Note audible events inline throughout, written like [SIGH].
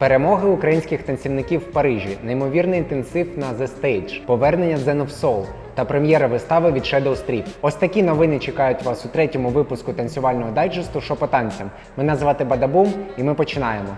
Перемоги українських танцівників в Парижі, неймовірний інтенсив на The Stage, повернення Zen of Soul та прем'єра вистави від Shadow Strip. Ось такі новини чекають вас у третьому випуску танцювального дайджесту «Що по танцям. Мене звати Бадабум, і ми починаємо.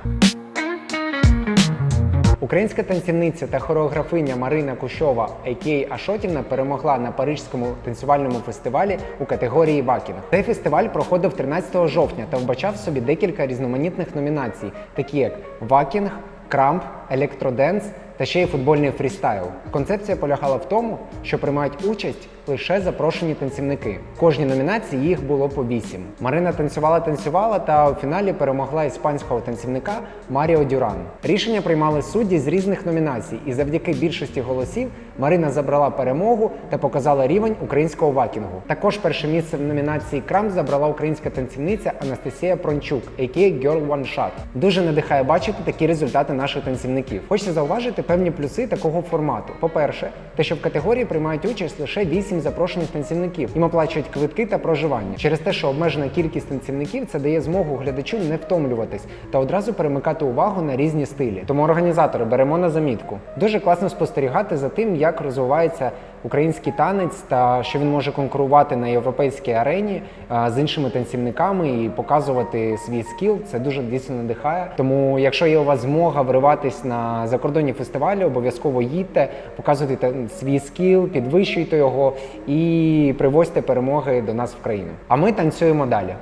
Українська танцівниця та хореографиня Марина Кущова, а.к.а. Ашотівна, перемогла на Парижському танцювальному фестивалі у категорії Вакінг. Цей фестиваль проходив 13 жовтня та вбачав собі декілька різноманітних номінацій, такі як Вакінг, Крамп, Електроденс та ще й футбольний фрістайл. Концепція полягала в тому, що приймають участь лише запрошені танцівники. В кожній номінації їх було по вісім. Марина танцювала, танцювала та у фіналі перемогла іспанського танцівника Маріо Дюран. Рішення приймали судді з різних номінацій, і завдяки більшості голосів Марина забрала перемогу та показала рівень українського вакінгу. Також перше місце в номінації Крам забрала українська танцівниця Анастасія Прончук, a.k.a. Girl One Shot. Дуже надихає бачити такі результати наших танцівників. Хочеться зауважити певні плюси такого формату. По-перше, те, що в категорії приймають участь лише 8 запрошених танцівників. Їм оплачують квитки та проживання. Через те, що обмежена кількість танцівників, це дає змогу глядачу не втомлюватись та одразу перемикати увагу на різні стилі. Тому організатори беремо на замітку. Дуже класно спостерігати за тим, як розвивається український танець та що він може конкурувати на європейській арені з іншими танцівниками і показувати свій скіл. Це дуже дійсно надихає. Тому, якщо є у вас змога вириватись на закордонні фестивалі, обов'язково їдьте, показуйте свій скіл, підвищуйте його і привозьте перемоги до нас в країну. А ми танцюємо далі.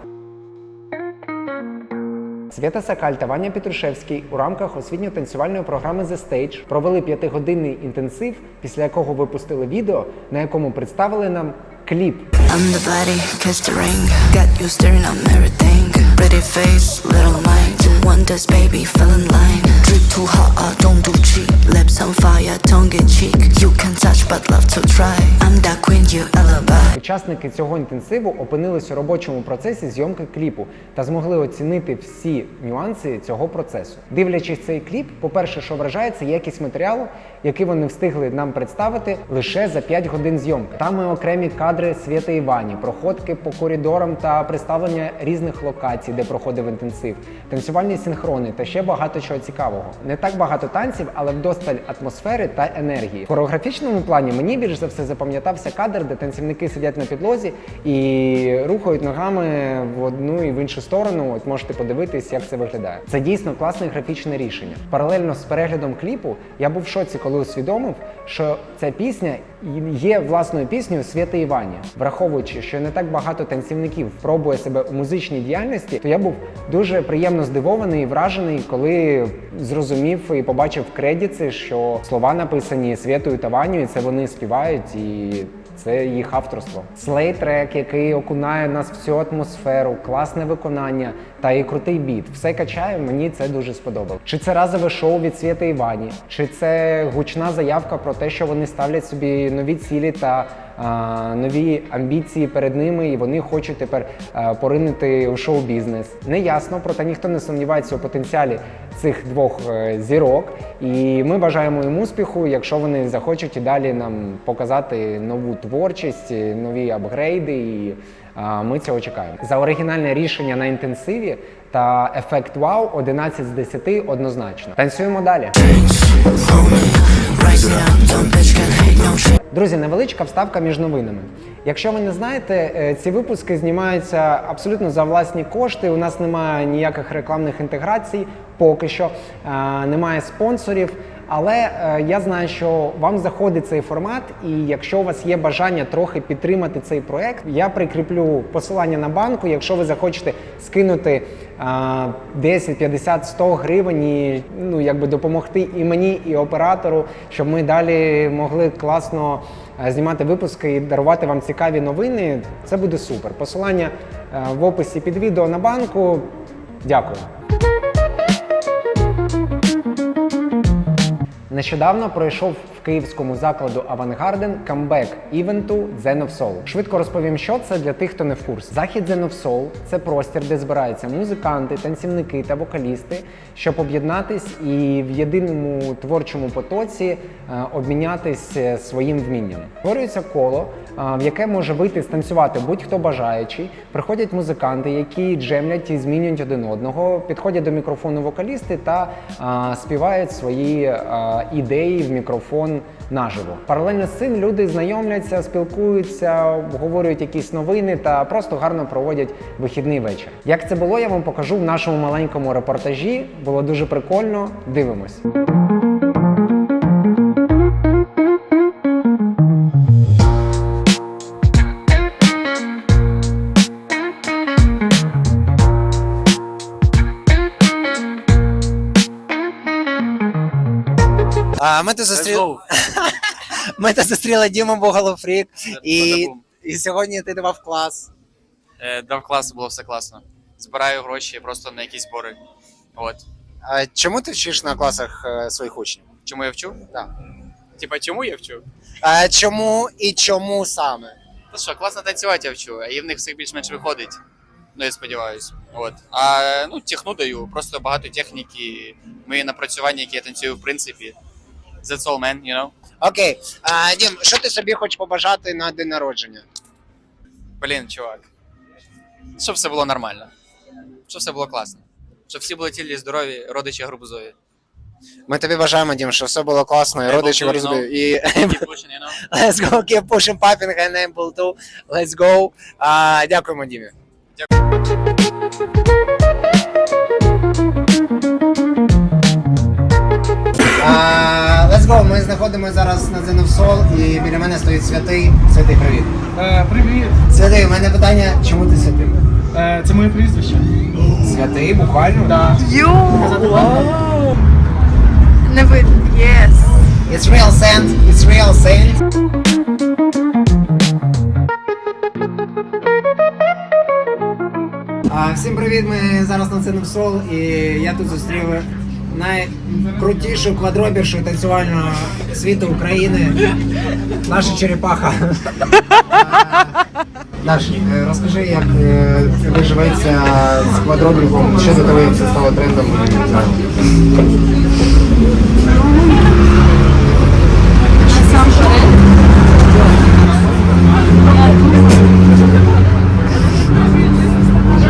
Свята Сакаль та Ваня Петрушевський у рамках освітньо-танцювальної програми The Stage провели п'ятигодинний інтенсив, після якого випустили відео, на якому представили нам кліп. I'm the body, Pretty face, little mind. Wonders, baby, fell in line. Drip too hot, uh, don't do cheap. Lips on fire, tongue in cheek. You can touch, but love to try. I'm that queen, you alibi. Учасники цього інтенсиву опинились у робочому процесі зйомки кліпу та змогли оцінити всі нюанси цього процесу. Дивлячись цей кліп, по-перше, що вражає, це якість матеріалу, який вони встигли нам представити лише за 5 годин зйомки. Там і окремі кадри Свєти Івані, проходки по коридорам та представлення різних локацій, де проходив інтенсив, танцювальні синхрони та ще багато чого цікавого. Не так багато танців, але вдосталь атмосфери та енергії. В хореографічному плані мені більш за все запам'ятався кадр, де танцівники сидять на підлозі і рухають ногами в одну і в іншу сторону. От можете подивитись, як це виглядає. Це дійсно класне графічне рішення. Паралельно з переглядом кліпу я був в шоці, коли усвідомив, що ця пісня є власною піснею Свєти Івані. Враховуючи, що не так багато танцівників пробує себе у музичній діяльності, то я був дуже приємно здивований і вражений, коли зрозумів і побачив в кредіці, що слова написані Свєтою та Ваню, і це вони співають і. Це їх авторство. Слей трек, який окунає нас в цю атмосферу, класне виконання та і крутий біт. Все качає, мені це дуже сподобалось. Чи це разове шоу від Свєти Івані, чи це гучна заявка про те, що вони ставлять собі нові цілі та нові амбіції перед ними, і вони хочуть тепер а, поринути у шоу-бізнес. Не ясно, проте ніхто не сумнівається у потенціалі цих двох е, зірок. І ми бажаємо їм успіху, якщо вони захочуть і далі нам показати нову творчість, нові апгрейди. І ми цього чекаємо. За оригінальне рішення на інтенсиві та ефект вау 11 з 10 однозначно. Танцюємо далі. Друзі, невеличка вставка між новинами. Якщо ви не знаєте, е, ці випуски знімаються абсолютно за власні кошти. У нас немає ніяких рекламних інтеграцій, поки що Е, немає спонсорів. Але е, я знаю, що вам заходить цей формат, і якщо у вас є бажання трохи підтримати цей проект, я прикріплю посилання на банку. Якщо ви захочете скинути е, 10, 50, 100 гривень і ну якби допомогти і мені, і оператору, щоб ми далі могли класно е, знімати випуски і дарувати вам цікаві новини, це буде супер. Посилання е, в описі під відео на банку. Дякую. Нещодавно пройшов в київському закладу Авангарден камбек івенту Zen of Soul. Швидко розповім, що це для тих, хто не в курсі. Захід Zen of Soul – це простір, де збираються музиканти, танцівники та вокалісти, щоб об'єднатись і в єдиному творчому потоці е, обмінятись е, своїм вмінням. Створюється коло, е, в яке може вийти станцювати будь-хто бажаючий. Приходять музиканти, які джемлять і змінюють один одного, підходять до мікрофону вокалісти та співають свої ідеї в мікрофон наживо. Паралельно з цим люди знайомляться, спілкуються, обговорюють якісь новини та просто гарно проводять вихідний вечір. Як це було, я вам покажу в нашому маленькому репортажі. Було дуже прикольно. Дивимось. А, ми тут зустріли. [LAUGHS] ми тут зустріли Діму Бугалофрік, і, і сьогодні ти давав клас. Е, Дав клас, було все класно. Збираю гроші просто на якісь збори. От. А, чому ти вчиш на класах е, своїх учнів? Чому я вчу? Так. Типа, чому я вчу? А, чому і чому саме? Та що, класно танцювати я вчу, а і в них все більш-менш виходить. Ну, я сподіваюся. От. А ну, техну даю, просто багато техніки, мої напрацювання, які я танцюю, в принципі. That's all, man, you know? Окей. А, Дім, що ти собі хочеш побажати на день народження? Блін, чувак. Щоб все було нормально. Щоб все було класно. Щоб всі були цілі, здорові, родичі грубозові. Ми тобі бажаємо, Дім, щоб все було класно, і Able родичі you І Keep pushing, you know? [LAUGHS] let's go, keep pushing, popping, and able to. Let's go. А, дякуємо, Дімі. А, let's go. Ми знаходимося зараз на Зеновсол і біля мене стоїть святий. Святий, привіт. Е, привіт, Святий, у мене питання, чому ти святий? е, це моє прізвище. Святий, буквально? Да. Не видно. Єс. It's real saint, it's real saint. А, всім привіт, ми зараз на Цинем Сол і я тут зустрів найкрутішу квадробіршу танцювального світу України. Наша черепаха. [LAUGHS] Даш, е, розкажи, як е, тобі живеться з квадробірком, що за тобою це стало трендом?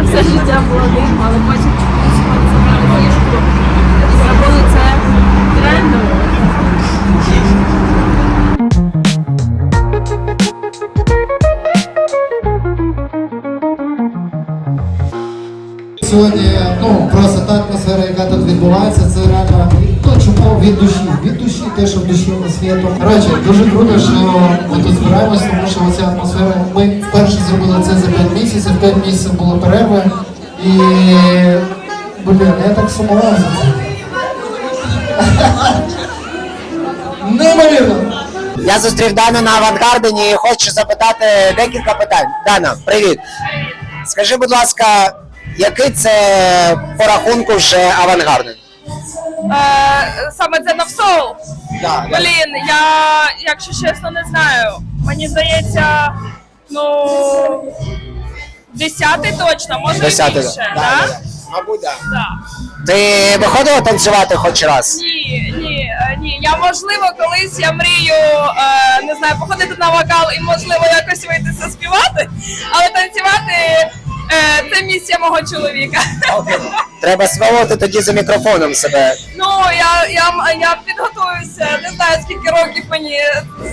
Все життя була Сьогодні ну просто та атмосфера, яка тут відбувається, це реально ну, чому від душі, від душі, те, що в душі у нас є. Коротше, дуже круто, що ми тут збираємося, тому що оця атмосфера. Ми вперше зробили це за 5 місяців, 5 місяців було перерви. І блін, я так сумував за це. [LAUGHS] Неймовірно! Я зустрів Дану на авангардені і хочу запитати декілька питань. Дана, привіт. Скажи, будь ласка, який це по рахунку вже авангарден? Е, саме це на соул. Да, Блін, я, якщо чесно, не знаю. Мені здається, ну. Десятий точно, може Десятий, і більше, да? да, да. Мабуть, так. Да. Ти виходила танцювати хоч раз? Ні, ні, е, ні. Я можливо колись я мрію е, не знаю, походити на вокал і можливо якось вийти заспівати, але танцювати е, це місія мого чоловіка. Треба свалити тоді за мікрофоном себе. Ну я, я, я підготуюся, не знаю скільки років мені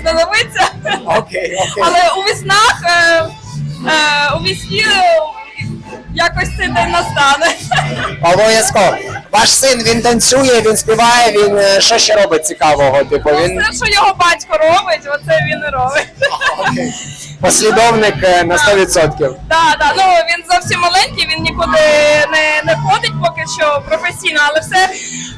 знадобиться, Окей, окей. але у віснах е, е, у вісні якось цей день настане. Обов'язково. Ваш син він танцює, він співає, він е, що ще робить цікавого? Типу він Все, що його батько робить, оце він і робить. Послідовник е, на 100%. Так, так, ну він зовсім маленький, він нікуди не, не ходить поки що професійно, але все,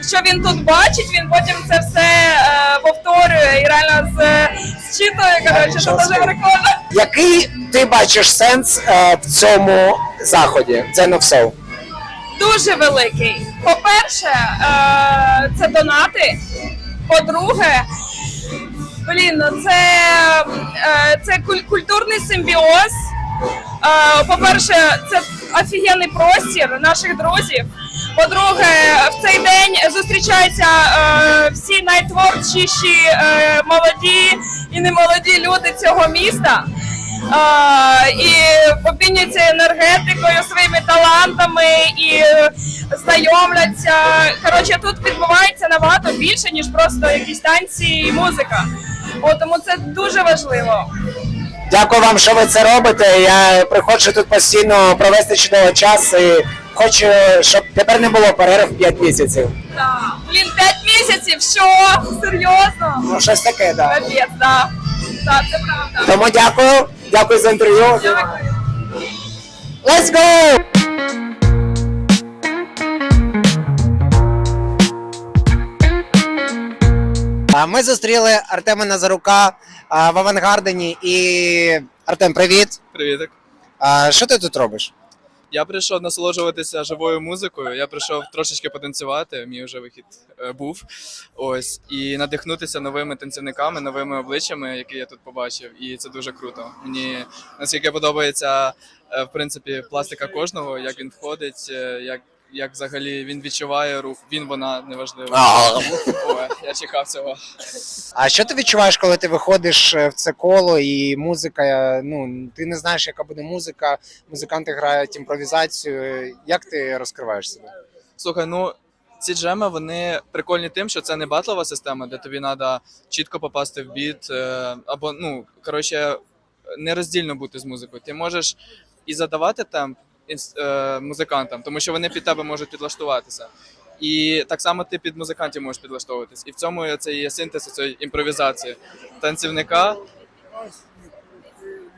що він тут бачить, він потім це все е, повторює і реально з, зчитує. Коротше, це дуже прикольно. Який ти бачиш сенс е, в цьому заході? Це не все. Дуже великий. По-перше, е, це донати. По-друге, блін, ну це, е, це культурний симбіоз. Е, По-перше, це офігенний простір наших друзів. По-друге, в цей день зустрічаються е, всі найтворчіші молоді і немолоді люди цього міста. І обмінюються енергетикою, своїми талантами і знайомляться. Коротше, тут відбувається набагато більше, ніж просто якісь танці і музика. От, тому це дуже важливо. Дякую вам, що ви це робите. Я приходжу тут постійно провести чудовий час і хочу, щоб тепер не було перерв 5 місяців. Так. Блін, 5 місяців, що? Серйозно? Ну, щось таке, так. Капець, да. Так, це правда. Тому дякую. Дякую за інтерв'ю. Дякую. Let's go! Ми зустріли Артема Назарука в авангардені. І Артем, привіт. Привітик. Що ти тут робиш? Я прийшов насолоджуватися живою музикою. Я прийшов трошечки потанцювати. Мій вже вихід е, був. Ось і надихнутися новими танцівниками, новими обличчями, які я тут побачив. І це дуже круто. Мені наскільки подобається е, в принципі пластика кожного, як він входить, е, як. Як взагалі він відчуває рух, він вона неважливо. Ой, я чекав цього. А що ти відчуваєш, коли ти виходиш е, в це коло і музика? е, Ну ти не знаєш, яка буде музика. Музиканти грають імпровізацію. Як ти розкриваєш себе? Слухай, ну ці джеми вони прикольні тим, що це не батлова система, де тобі треба чітко попасти в біт, е, або ну коротше нероздільно бути з музикою. Ти можеш і задавати темп музикантам, тому що вони під тебе можуть підлаштуватися. І так само ти під музикантів можеш підлаштовуватись. І в цьому це є синтез цієї імпровізації танцівника.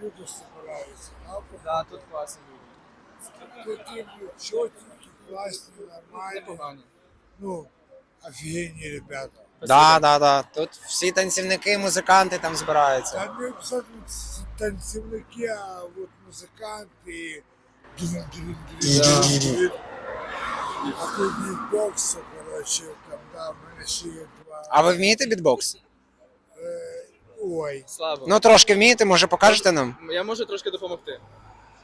люди собираются, да, Да, тут класні люди. такие четенькие, классные, нормальные, Непогані. ну, офигенные ребята. Да, да, да. Тут всі танцівники, музиканти там збираються. Там не обязательно с- танцевники, а вот музыканты, битбокса, короче, там, да, в мене ще є два. А ви вмієте бітбокс? Е, Ой, Слабо. Ну трошки вмієте, може покажете нам? Я можу трошки допомогти.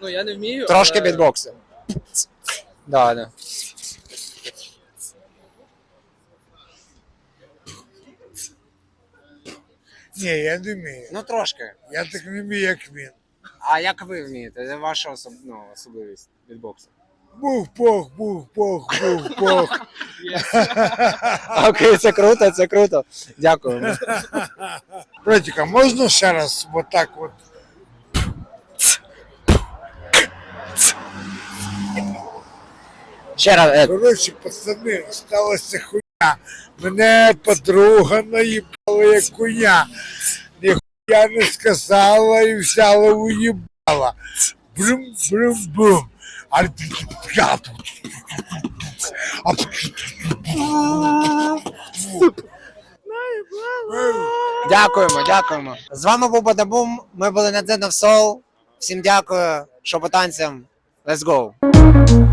Ну я не вмію. Трошки але- бітбоксу. Да, да. ні, я не вмію. Ну трошки. Я так не вмію, як він. А як ви вмієте? Це ваша особ... ну, особливість бітбоксу. Бух-пох, бух-пох, бух-пох. [LAUGHS] Окей, це круто, це круто. Дякую. Братика, можна ще раз вот так вот? Ще раз. е, Коротше, пацани, сталася хуйня. Мене подруга наїбала як хуйня. Ніхуя не сказала і взяла уїбала. Брум-брум-бум. А я Дякуємо, дякуємо. З вами був Бадабум. Ми були на Дзен of Soul. Всім дякую. Що по танцям. Let's go.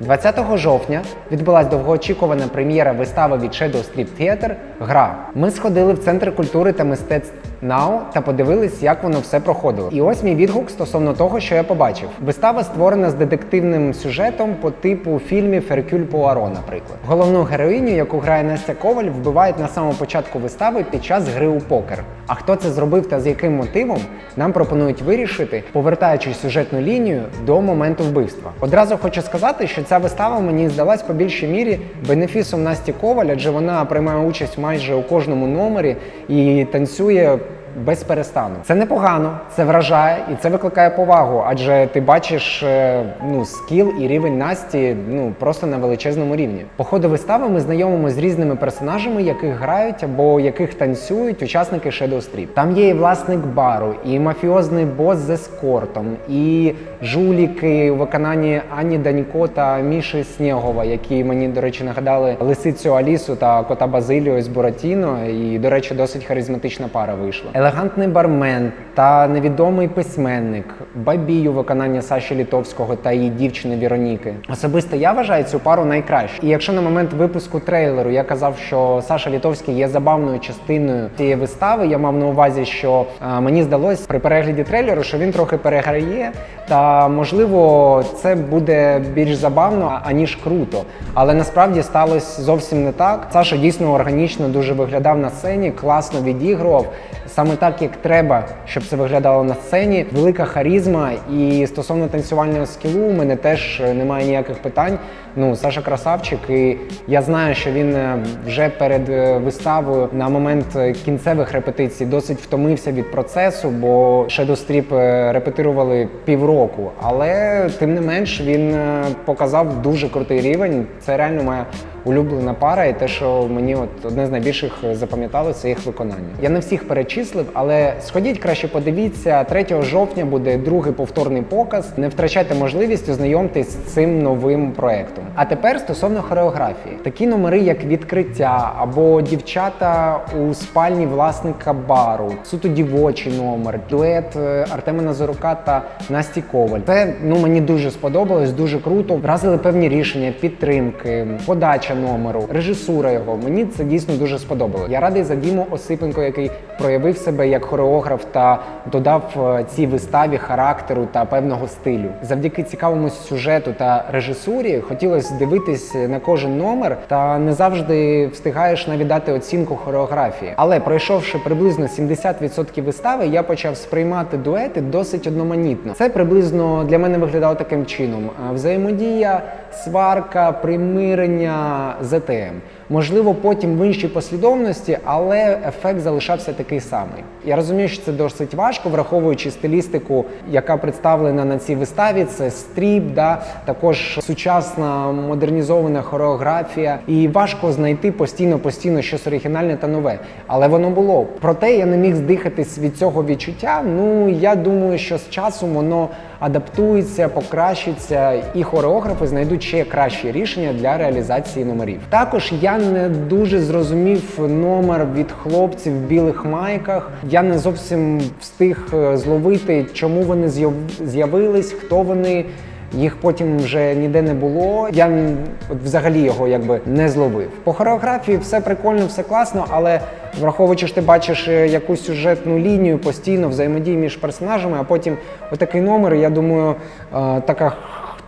20 жовтня відбулась довгоочікувана прем'єра вистави від Shadow Strip Theater Гра. Ми сходили в центр культури та мистецтв НАУ та подивились, як воно все проходило. І ось мій відгук стосовно того, що я побачив. Вистава створена з детективним сюжетом по типу фільмів Феркюль Пуаро, наприклад. Головну героїню, яку грає Настя Коваль, вбивають на самому початку вистави під час гри у покер. А хто це зробив та з яким мотивом, нам пропонують вирішити, повертаючи сюжетну лінію до моменту вбивства. Одразу хочу сказати, що ця вистава мені здалась по більшій мірі бенефісом Насті Коваль, адже вона приймає участь майже у кожному номері і танцює. Без перестану це непогано, це вражає і це викликає повагу, адже ти бачиш е, ну скіл і рівень Насті ну просто на величезному рівні. По ходу вистави ми знайомимося з різними персонажами, яких грають або яких танцюють учасники Shadow Strip. Там є і власник бару, і мафіозний бос з ескортом, і жуліки у виконанні Ані Данько та Міші Снєгова, які мені, до речі, нагадали лисицю Алісу та кота Базиліо з Буратіно. І, до речі, досить харизматична пара вийшла. Елегантний бармен та невідомий письменник, бабій у виконанні Саші Літовського та її дівчини Віроніки. Особисто я вважаю цю пару найкращою. І якщо на момент випуску трейлеру я казав, що Саша Літовський є забавною частиною цієї вистави, я мав на увазі, що е, мені здалось при перегляді трейлеру, що він трохи переграє, та можливо це буде більш забавно аніж круто. Але насправді сталося зовсім не так. Саша дійсно органічно дуже виглядав на сцені, класно відігрував. Саме так, як треба, щоб це виглядало на сцені. Велика харізма. І стосовно танцювального скілу, у мене теж е, немає ніяких питань. Ну, Саша красавчик, і я знаю, що він е, вже перед е, виставою на момент е, кінцевих репетицій досить втомився від процесу, бо Shadow Strip репетирували півроку. Але тим не менш він показав дуже крутий рівень. Це реально моя улюблена пара, і те, що мені от одне з найбільших запам'ятало, це їх виконання. Я не всіх перечислив, але сходіть краще подивіться. 3 жовтня буде другий повторний показ. Не втрачайте можливість ознайомитись з цим новим проектом. А тепер стосовно хореографії, такі номери, як відкриття або дівчата у спальні власника бару, суто дівочий номер, дует е, Артема Назарука та Насті Коваль. Це ну мені дуже сподобалось, дуже круто. Вразили певні рішення, підтримки, подача номеру, режисура його. Мені це дійсно дуже сподобалось. Я радий за Діму Осипенко, який проявив себе як хореограф та додав е, цій виставі характеру та певного стилю. Завдяки цікавому сюжету та режисурі хотілося дивитись на кожен номер, та не завжди встигаєш навіть дати оцінку хореографії. Але пройшовши приблизно 70% вистави, я почав сприймати дуети досить одноманітно. Це приблизно для мене виглядало таким чином: Е, взаємодія, сварка, примирення, ЗТМ. Можливо, потім в іншій послідовності, але ефект залишався такий самий. Я розумію, що це досить важко, враховуючи стилістику, яка представлена на цій виставі. Це стріп, да також сучасна модернізована хореографія, і важко знайти постійно постійно щось оригінальне та нове. Але воно було. Проте я не міг здихатись від цього відчуття. Ну я думаю, що з часом воно адаптується, покращиться, і хореографи знайдуть ще кращі рішення для реалізації номерів. Також я не дуже зрозумів номер від хлопців в білих майках. Я не зовсім встиг е, зловити, чому вони з'яв- з'явились, хто вони. Їх потім вже ніде не було. Я взагалі його якби не зловив. По хореографії все прикольно, все класно, але враховуючи, що ти бачиш е, якусь сюжетну лінію постійно взаємодії між персонажами, а потім отакий номер. Я думаю, е, така.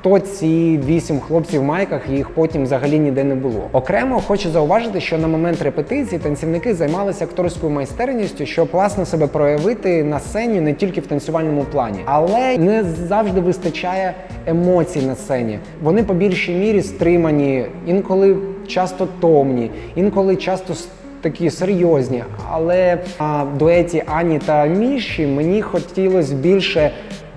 Хто ці вісім хлопців в майках, їх потім взагалі ніде не було. Окремо хочу зауважити, що на момент репетиції танцівники займалися акторською майстерністю, щоб класно себе проявити на сцені не тільки в танцювальному плані, але не завжди вистачає емоцій на сцені. Вони по більшій мірі стримані, інколи часто томні, інколи часто такі серйозні. Але а, в дуеті Ані та Міші мені хотілося більше.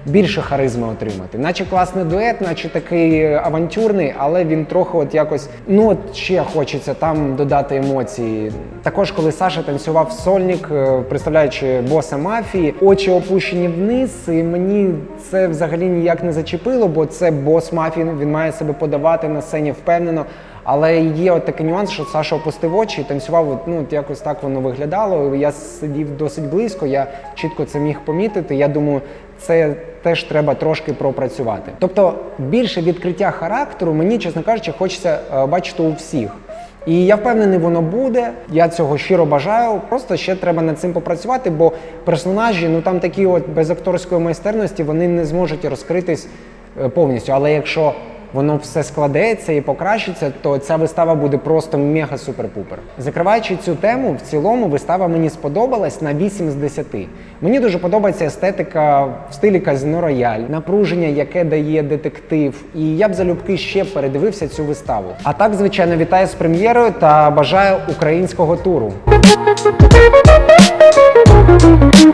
Більше харизми отримати, наче класний дует, наче такий авантюрний, але він трохи от якось ну от ще хочеться там додати емоції. Також, коли Саша танцював сольник, е, представляючи боса мафії, очі опущені вниз, і мені це взагалі ніяк не зачепило, бо це бос мафії, він має себе подавати на сцені впевнено. Але є от такий нюанс, що Саша опустив очі і танцював. от, Ну от якось так воно виглядало. Я сидів досить близько, я чітко це міг помітити. Я думаю, це теж треба трошки пропрацювати. Тобто більше відкриття характеру мені, чесно кажучи, хочеться е, бачити у всіх. І я впевнений, воно буде. Я цього щиро бажаю. Просто ще треба над цим попрацювати, бо персонажі, ну там такі, от без акторської майстерності, вони не зможуть розкритись е, повністю. Але якщо воно все складеться і покращиться, то ця вистава буде просто мега супер-пупер. Закриваючи цю тему, в цілому вистава мені сподобалась на 8 з 10. Мені дуже подобається естетика в стилі казино рояль, напруження, яке дає детектив. І я б залюбки ще передивився цю виставу. А так, звичайно, вітаю з прем'єрою та бажаю українського туру.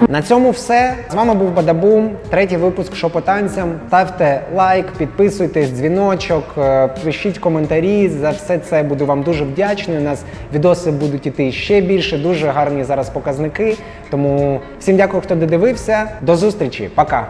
На цьому все. З вами був Бадабум, третій випуск «Що по танцям». Ставте лайк, підписуйтесь, дзвіночок, е, пишіть коментарі. За все це буду вам дуже вдячний. У нас відоси будуть іти ще більше. Дуже гарні зараз показники. Тому всім дякую, хто додивився. До зустрічі, пока.